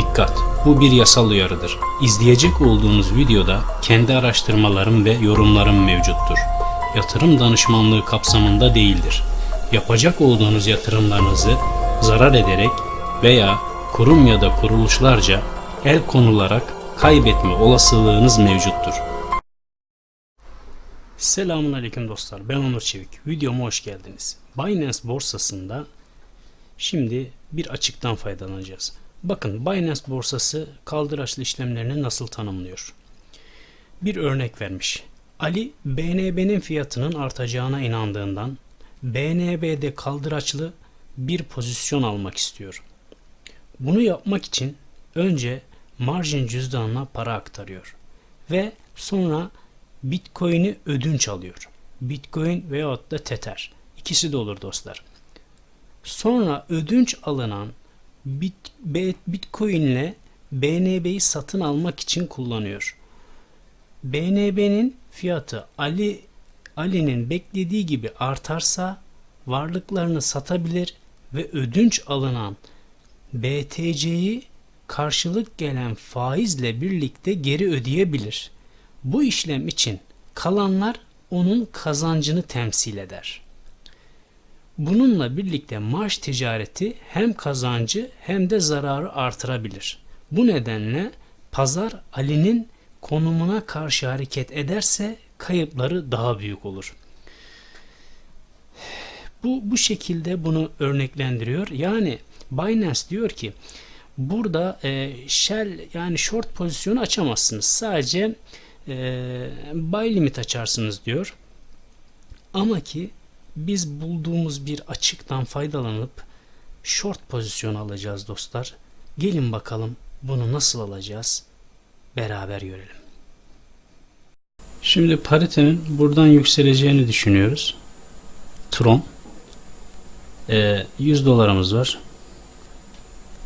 Dikkat! Bu bir yasal uyarıdır. İzleyecek olduğunuz videoda kendi araştırmalarım ve yorumlarım mevcuttur. Yatırım danışmanlığı kapsamında değildir. Yapacak olduğunuz yatırımlarınızı zarar ederek veya kurum ya da kuruluşlarca el konularak kaybetme olasılığınız mevcuttur. Selamun Aleyküm dostlar. Ben Onur Çevik. Videoma hoş geldiniz. Binance borsasında şimdi bir açıktan faydalanacağız. Bakın Binance borsası kaldıraçlı işlemlerini nasıl tanımlıyor? Bir örnek vermiş. Ali BNB'nin fiyatının artacağına inandığından BNB'de kaldıraçlı bir pozisyon almak istiyor. Bunu yapmak için önce margin cüzdanına para aktarıyor ve sonra Bitcoin'i ödünç alıyor. Bitcoin veyahut da Tether. İkisi de olur dostlar. Sonra ödünç alınan Bit, Bitcoin ile BNB'yi satın almak için kullanıyor. BNB'nin fiyatı Ali Ali'nin beklediği gibi artarsa varlıklarını satabilir ve ödünç alınan BTC'yi karşılık gelen faizle birlikte geri ödeyebilir. Bu işlem için kalanlar onun kazancını temsil eder. Bununla birlikte marj ticareti hem kazancı hem de zararı artırabilir. Bu nedenle pazar Ali'nin konumuna karşı hareket ederse kayıpları daha büyük olur. Bu bu şekilde bunu örneklendiriyor. Yani Binance diyor ki burada e, shell yani short pozisyonu açamazsınız. Sadece e, buy limit açarsınız diyor. Ama ki biz bulduğumuz bir açıktan faydalanıp short pozisyon alacağız dostlar. Gelin bakalım bunu nasıl alacağız? Beraber görelim. Şimdi paritenin buradan yükseleceğini düşünüyoruz. Tron. Ee, 100 dolarımız var.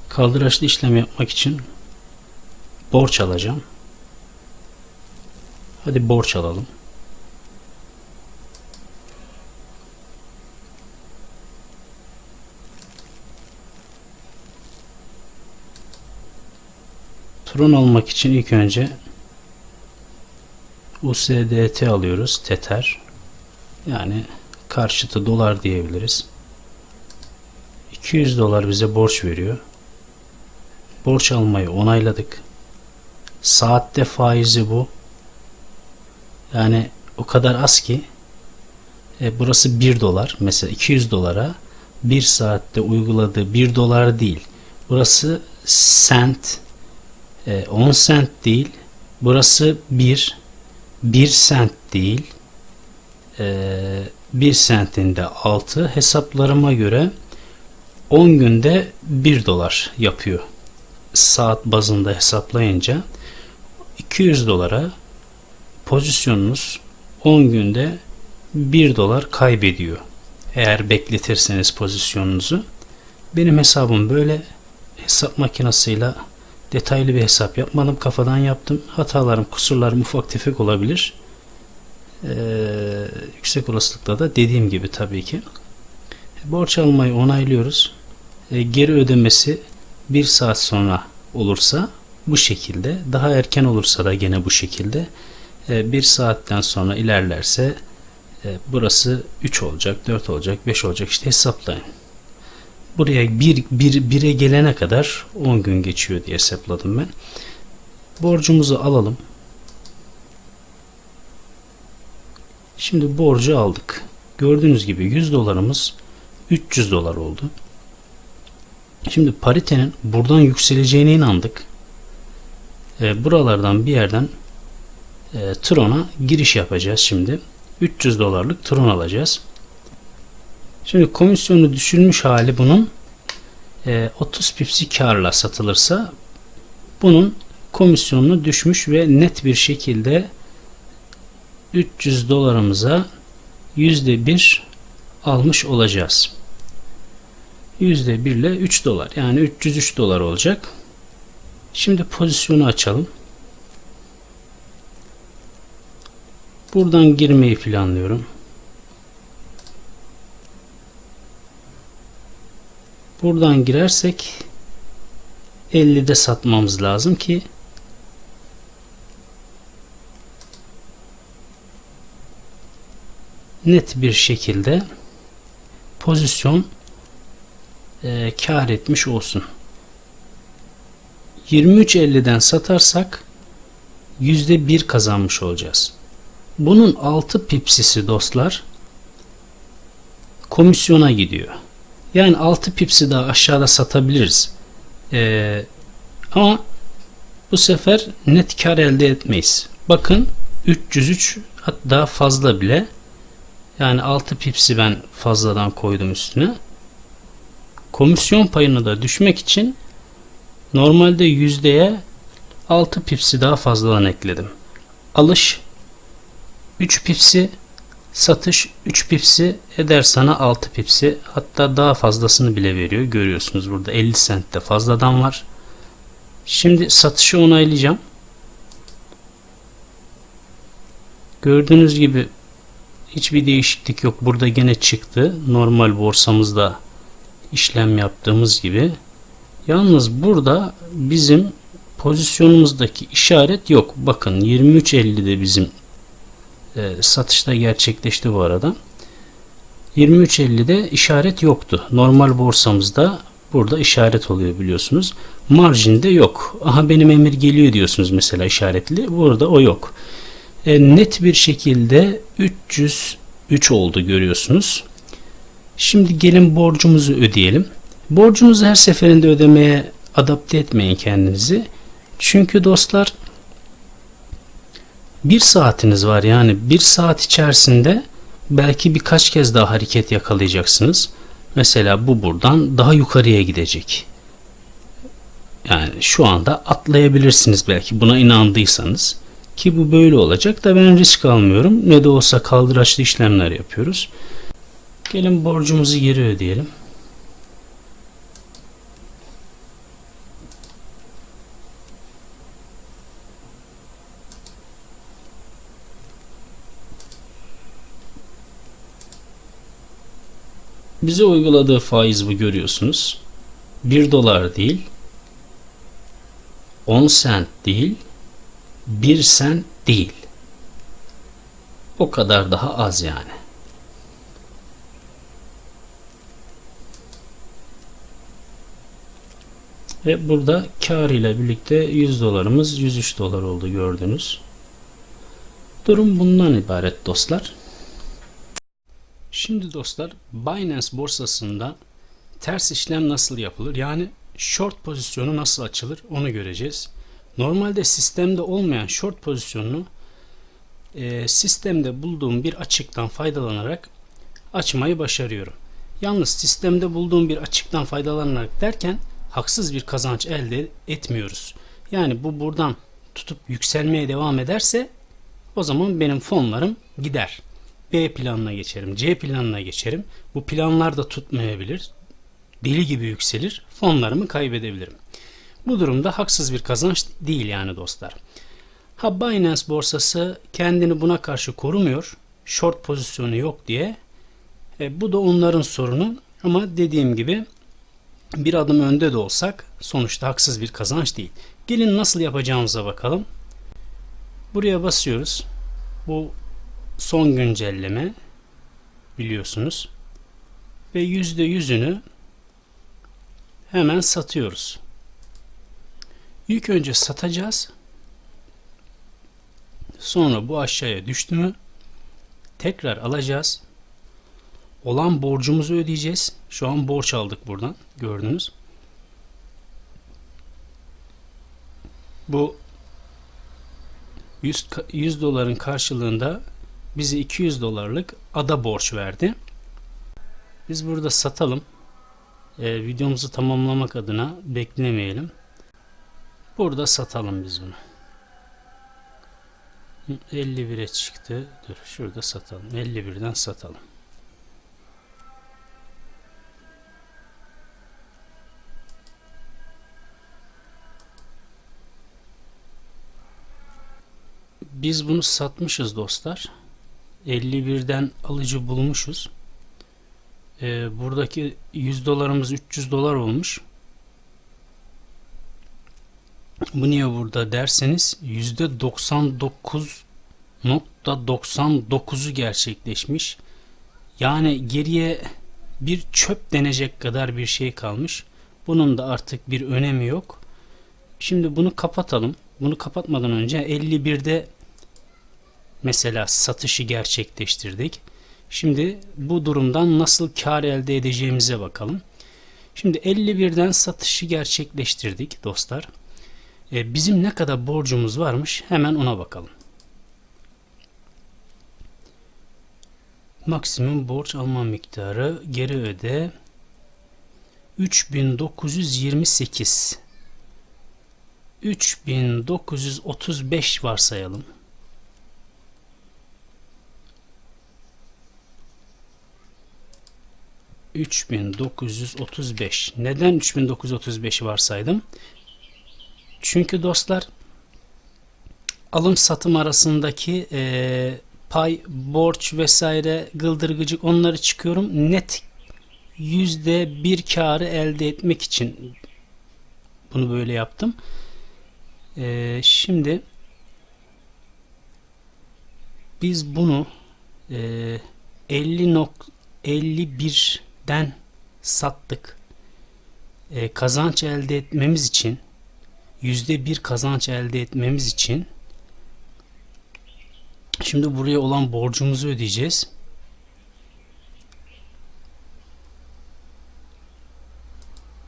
Kaldıraçlı işlem yapmak için borç alacağım. Hadi borç alalım. Tron almak için ilk önce USDT alıyoruz. Tether. Yani karşıtı dolar diyebiliriz. 200 dolar bize borç veriyor. Borç almayı onayladık. Saatte faizi bu. Yani o kadar az ki e, burası 1 dolar. Mesela 200 dolara 1 saatte uyguladığı 1 dolar değil. Burası sent e, 10 sent değil. Burası 1 1 sent değil. E, 1 sentinde 6 hesaplarıma göre 10 günde 1 dolar yapıyor. Saat bazında hesaplayınca 200 dolara pozisyonunuz 10 günde 1 dolar kaybediyor. Eğer bekletirseniz pozisyonunuzu. Benim hesabım böyle hesap makinesiyle detaylı bir hesap yapmadım. Kafadan yaptım. Hatalarım, kusurlarım ufak tefek olabilir. Ee, yüksek olasılıkla da dediğim gibi tabii ki. Borç almayı onaylıyoruz. Ee, geri ödemesi bir saat sonra olursa bu şekilde. Daha erken olursa da gene bu şekilde. Ee, bir saatten sonra ilerlerse e, burası 3 olacak, 4 olacak, 5 olacak işte hesaplayın. Buraya 1 bir, 1'e gelene kadar 10 gün geçiyor diye hesapladım ben. Borcumuzu alalım. Şimdi borcu aldık. Gördüğünüz gibi 100 dolarımız 300 dolar oldu. Şimdi paritenin buradan yükseleceğine inandık. E, buralardan bir yerden e, Tron'a giriş yapacağız şimdi. 300 dolarlık Tron alacağız. Şimdi komisyonu düşürmüş hali bunun e, 30 pipsi karla satılırsa bunun komisyonunu düşmüş ve net bir şekilde 300 dolarımıza %1 almış olacağız. %1 ile 3 dolar yani 303 dolar olacak. Şimdi pozisyonu açalım. Buradan girmeyi planlıyorum. Buradan girersek 50'de satmamız lazım ki net bir şekilde pozisyon e, kar etmiş olsun. 23.50'den satarsak %1 kazanmış olacağız. Bunun 6 pipsisi dostlar komisyona gidiyor. Yani 6 pipsi daha aşağıda satabiliriz. Ee, ama bu sefer net kar elde etmeyiz. Bakın 303 hatta fazla bile yani 6 pipsi ben fazladan koydum üstüne. Komisyon payını da düşmek için normalde yüzdeye 6 pipsi daha fazladan ekledim. Alış 3 pipsi satış 3 pipsi eder sana 6 pipsi hatta daha fazlasını bile veriyor. Görüyorsunuz burada 50 sentte fazladan var. Şimdi satışı onaylayacağım. Gördüğünüz gibi hiçbir değişiklik yok. Burada gene çıktı. Normal borsamızda işlem yaptığımız gibi. Yalnız burada bizim pozisyonumuzdaki işaret yok. Bakın 23.50'de bizim e, satışta gerçekleşti bu arada. 23.50'de işaret yoktu. Normal borsamızda burada işaret oluyor biliyorsunuz. Marjinde yok. Aha benim emir geliyor diyorsunuz mesela işaretli. Burada o yok. E, net bir şekilde 303 oldu görüyorsunuz. Şimdi gelin borcumuzu ödeyelim. Borcunuzu her seferinde ödemeye adapte etmeyin kendinizi. Çünkü dostlar bir saatiniz var yani bir saat içerisinde belki birkaç kez daha hareket yakalayacaksınız. Mesela bu buradan daha yukarıya gidecek. Yani şu anda atlayabilirsiniz belki buna inandıysanız. Ki bu böyle olacak da ben risk almıyorum. Ne de olsa kaldıraçlı işlemler yapıyoruz. Gelin borcumuzu geri ödeyelim. Bize uyguladığı faiz bu görüyorsunuz. 1 dolar değil, 10 sent değil, 1 sent değil. O kadar daha az yani. Ve burada kar ile birlikte 100 dolarımız 103 dolar oldu gördünüz. Durum bundan ibaret dostlar. Şimdi dostlar Binance borsasında ters işlem nasıl yapılır? Yani short pozisyonu nasıl açılır onu göreceğiz. Normalde sistemde olmayan short pozisyonunu e, sistemde bulduğum bir açıktan faydalanarak açmayı başarıyorum. Yalnız sistemde bulduğum bir açıktan faydalanarak derken haksız bir kazanç elde etmiyoruz. Yani bu buradan tutup yükselmeye devam ederse o zaman benim fonlarım gider. B planına geçerim, C planına geçerim. Bu planlar da tutmayabilir. Deli gibi yükselir. Fonlarımı kaybedebilirim. Bu durumda haksız bir kazanç değil yani dostlar. Ha Binance borsası kendini buna karşı korumuyor. Short pozisyonu yok diye. E, bu da onların sorunu. Ama dediğim gibi bir adım önde de olsak sonuçta haksız bir kazanç değil. Gelin nasıl yapacağımıza bakalım. Buraya basıyoruz. Bu son güncelleme biliyorsunuz. Ve yüzde yüzünü hemen satıyoruz. İlk önce satacağız. Sonra bu aşağıya düştü mü tekrar alacağız. Olan borcumuzu ödeyeceğiz. Şu an borç aldık buradan. Gördünüz. Bu 100, 100 doların karşılığında bize 200 dolarlık ada borç verdi. Biz burada satalım. Ee, videomuzu tamamlamak adına beklemeyelim. Burada satalım biz bunu. 51'e çıktı. Dur şurada satalım. 51'den satalım. Biz bunu satmışız dostlar. 51'den alıcı bulmuşuz. Ee, buradaki 100 dolarımız 300 dolar olmuş. Bu niye burada derseniz %99.99'u gerçekleşmiş. Yani geriye bir çöp denecek kadar bir şey kalmış. Bunun da artık bir önemi yok. Şimdi bunu kapatalım. Bunu kapatmadan önce 51'de mesela satışı gerçekleştirdik. Şimdi bu durumdan nasıl kar elde edeceğimize bakalım. Şimdi 51'den satışı gerçekleştirdik dostlar. E, bizim ne kadar borcumuz varmış hemen ona bakalım. Maksimum borç alma miktarı geri öde 3928 3935 varsayalım. ...3935. Neden 3935 varsaydım? Çünkü dostlar... ...alım satım arasındaki... E, ...pay, borç vesaire... ...gıldır onları çıkıyorum. Net yüzde bir karı elde etmek için bunu böyle yaptım. Ee, şimdi biz bunu e, 50 nok 51'den sattık. E, kazanç elde etmemiz için yüzde bir kazanç elde etmemiz için şimdi buraya olan borcumuzu ödeyeceğiz.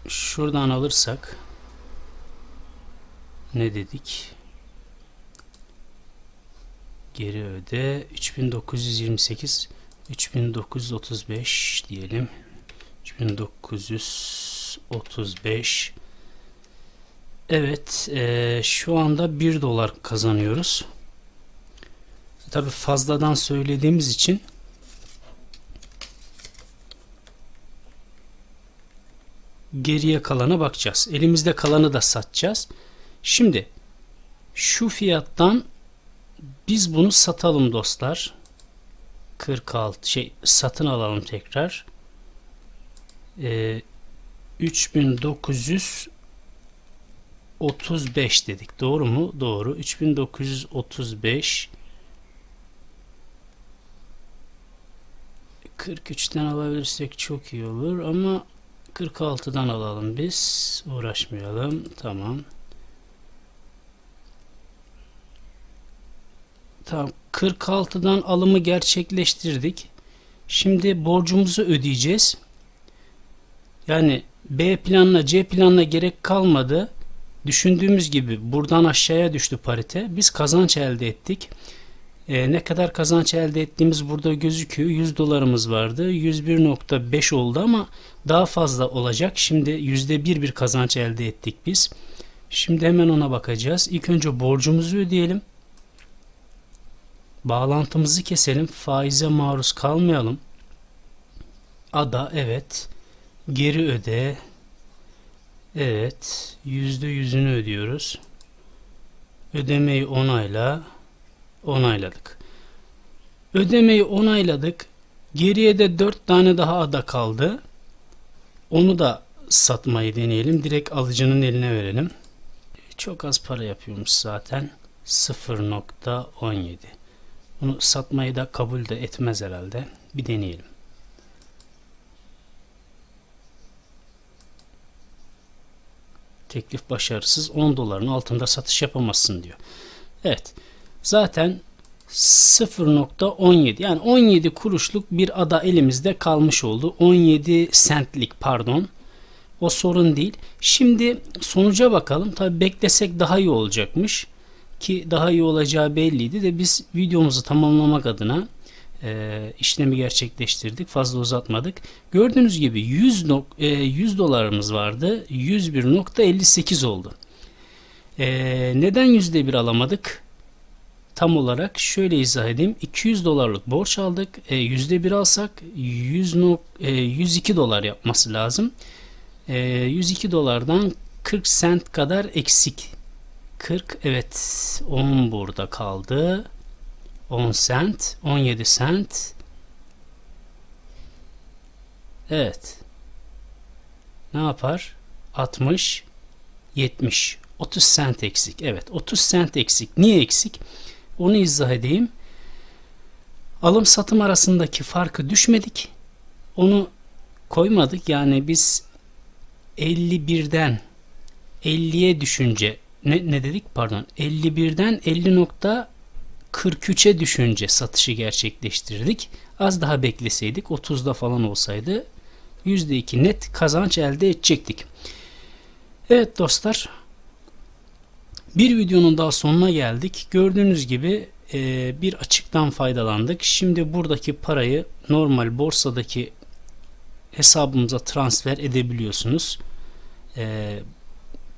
Şuradan alırsak ne dedik? Geri öde 3928 3935 diyelim. 3935 Evet e, şu anda 1 dolar kazanıyoruz. Tabi fazladan söylediğimiz için geriye kalana bakacağız. Elimizde kalanı da satacağız. Şimdi şu fiyattan biz bunu satalım dostlar. 46 şey satın alalım tekrar. Ee, 3935 dedik. Doğru mu? Doğru. 3935 43'ten alabilirsek çok iyi olur ama 46'dan alalım biz. Uğraşmayalım. Tamam. Tamam. 46'dan alımı gerçekleştirdik. Şimdi borcumuzu ödeyeceğiz. Yani B planla C planla gerek kalmadı. Düşündüğümüz gibi buradan aşağıya düştü parite. Biz kazanç elde ettik. E, ne kadar kazanç elde ettiğimiz burada gözüküyor. 100 dolarımız vardı. 101.5 oldu ama daha fazla olacak. Şimdi %1 bir kazanç elde ettik biz. Şimdi hemen ona bakacağız. İlk önce borcumuzu ödeyelim. Bağlantımızı keselim. Faize maruz kalmayalım. Ada evet. Geri öde. Evet. Yüzde yüzünü ödüyoruz. Ödemeyi onayla onayladık. Ödemeyi onayladık. Geriye de 4 tane daha ada kaldı. Onu da satmayı deneyelim. Direkt alıcının eline verelim. Çok az para yapıyormuş zaten. 0.17 Bunu satmayı da kabul de etmez herhalde. Bir deneyelim. Teklif başarısız 10 doların altında satış yapamazsın diyor. Evet. Zaten 0.17 yani 17 kuruşluk bir ada elimizde kalmış oldu. 17 centlik pardon. O sorun değil. Şimdi sonuca bakalım. Tabi beklesek daha iyi olacakmış. Ki daha iyi olacağı belliydi de biz videomuzu tamamlamak adına e, işlemi gerçekleştirdik. Fazla uzatmadık. Gördüğünüz gibi 100, e, 100 dolarımız vardı. 101.58 oldu. E, neden %1 alamadık? tam olarak şöyle izah edeyim. 200 dolarlık borç aldık. E, %1 alsak 100, e, 102 dolar yapması lazım. E, 102 dolardan 40 sent kadar eksik. 40 evet 10 burada kaldı. 10 sent, 17 sent. Evet. Ne yapar? 60 70 30 sent eksik. Evet 30 sent eksik. Niye eksik? Onu izah edeyim. Alım satım arasındaki farkı düşmedik. Onu koymadık. Yani biz 51'den 50'ye düşünce ne, ne dedik pardon 51'den 50.43'e düşünce satışı gerçekleştirdik. Az daha bekleseydik 30'da falan olsaydı %2 net kazanç elde edecektik. Evet dostlar bir videonun daha sonuna geldik. Gördüğünüz gibi e, bir açıktan faydalandık. Şimdi buradaki parayı normal borsadaki hesabımıza transfer edebiliyorsunuz. E,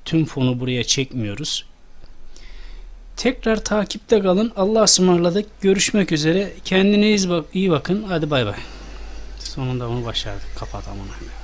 tüm fonu buraya çekmiyoruz. Tekrar takipte kalın. Allah'a ısmarladık. Görüşmek üzere. Kendinize iyi bakın. Hadi bay bay. Sonunda onu başardık. Kapat amına.